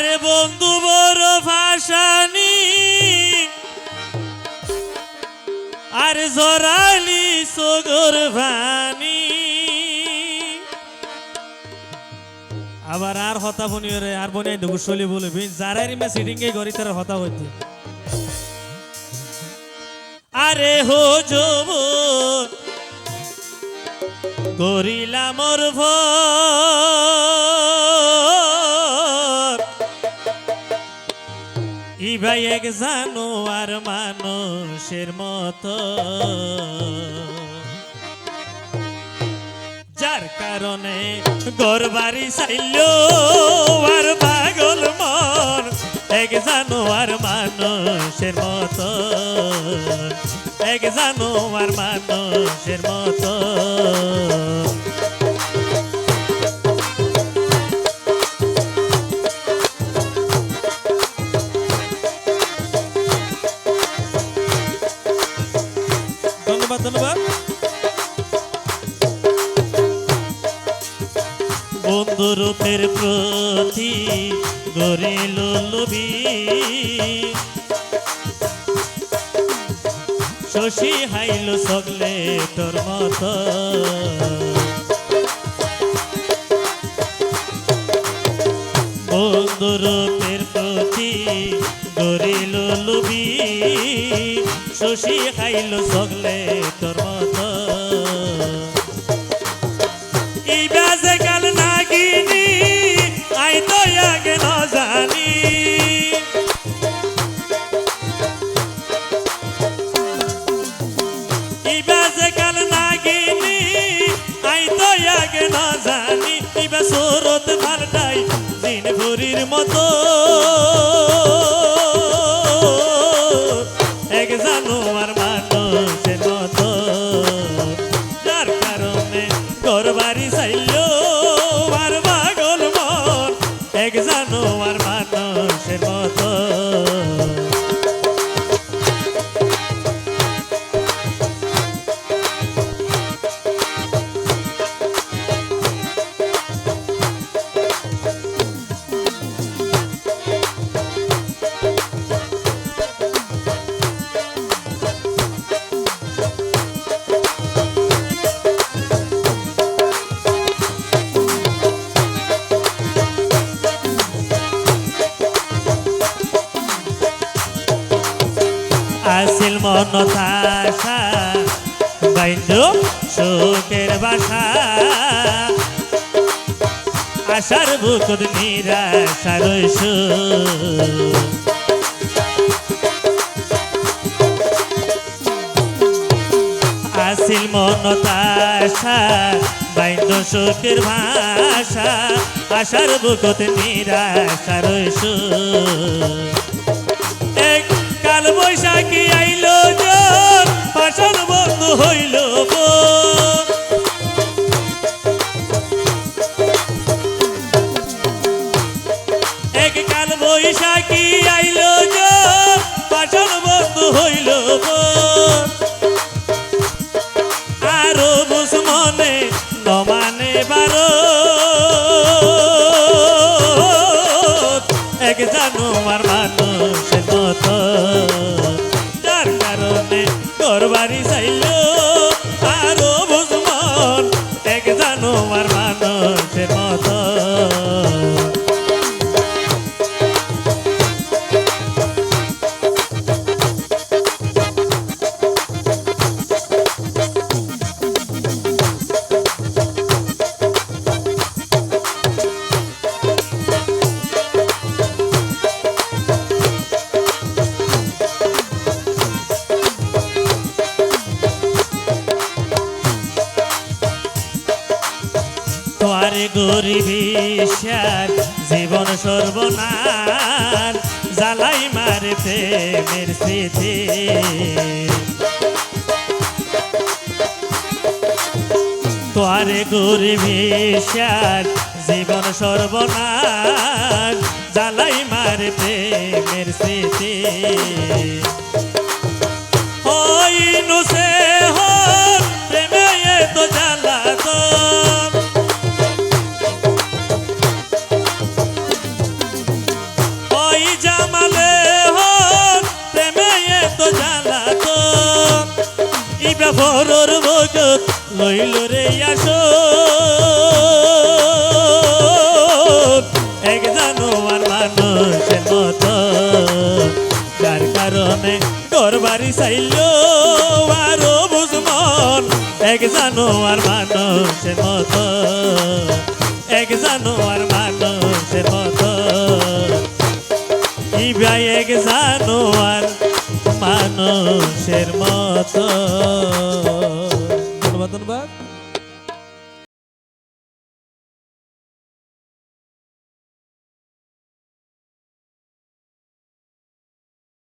আরে বন্ধু বড় ভাসানি, আরে জরালি সগর ভানি। আবার আর হতা বনি রে, আর বনি দেবো চলি বলবি যারাই মে সিটিং এ গরি তার হতা হইতে। আরে হো যব গরিলা মোর ভর ইভাই এক জানো আর মানুষের মতো। যার কারণে ঘর বাড়ি চাইল আর পাগল মন, এক জানো আর মানুষের মতো। এক জানো আর মানুষের মতো। ধন্যবাদ। বন্ধুরূপের প্রতি গরিল লবি শশী হাইল সগলে তোর মত। বন্ধুরূপের প্রতি গরিল লবি শশী হাইল সগলে তোর মত। এই নাগিনি, আই আগে ন জানি। এই ব্যাজে নাগিনি, আই আগে ন জানি। ভালটাই দিন ভরির মতো। এক জানো আর মানুষের মতো। যার কারণে ঘর বাড়ি চাইল আসিল মন তাসা বাইন্দ সুখের বাসা। আশার বুকুর নিরাশা রইস। আসিল মন তাসা বাইন্দ সুখের ভাষা। আশার বুকুত নিরাশা রইস। এক কাল বৈশাখী আইল পাশন বন্ধু হইল বৈশাখী। আরও বুঝ মনে নমানে বারো তোর বাড়ি চাইল গরিবী জীবন সর্বনাশ, জ্বালাই মারে প্রেমের স্মৃতি। তোয়ারে গরিবী জীবন সর্বনাশ, জ্বালাই মারে প্রেমের স্মৃতি। হইনু সে হন প্রেমে তো জ্বালা তো জ্বালাতো ইবা ভরর বগত লইল রে আসো। এক জানোয়ার মানুষের মতো, যার কারণে তোর বাড়ি চাইল আরও বুঝমন এক জানোয়ার মানুষের মতো, এক জানোয়ার মানুষের মতো ধন্যবাদ ধন্যবাদ।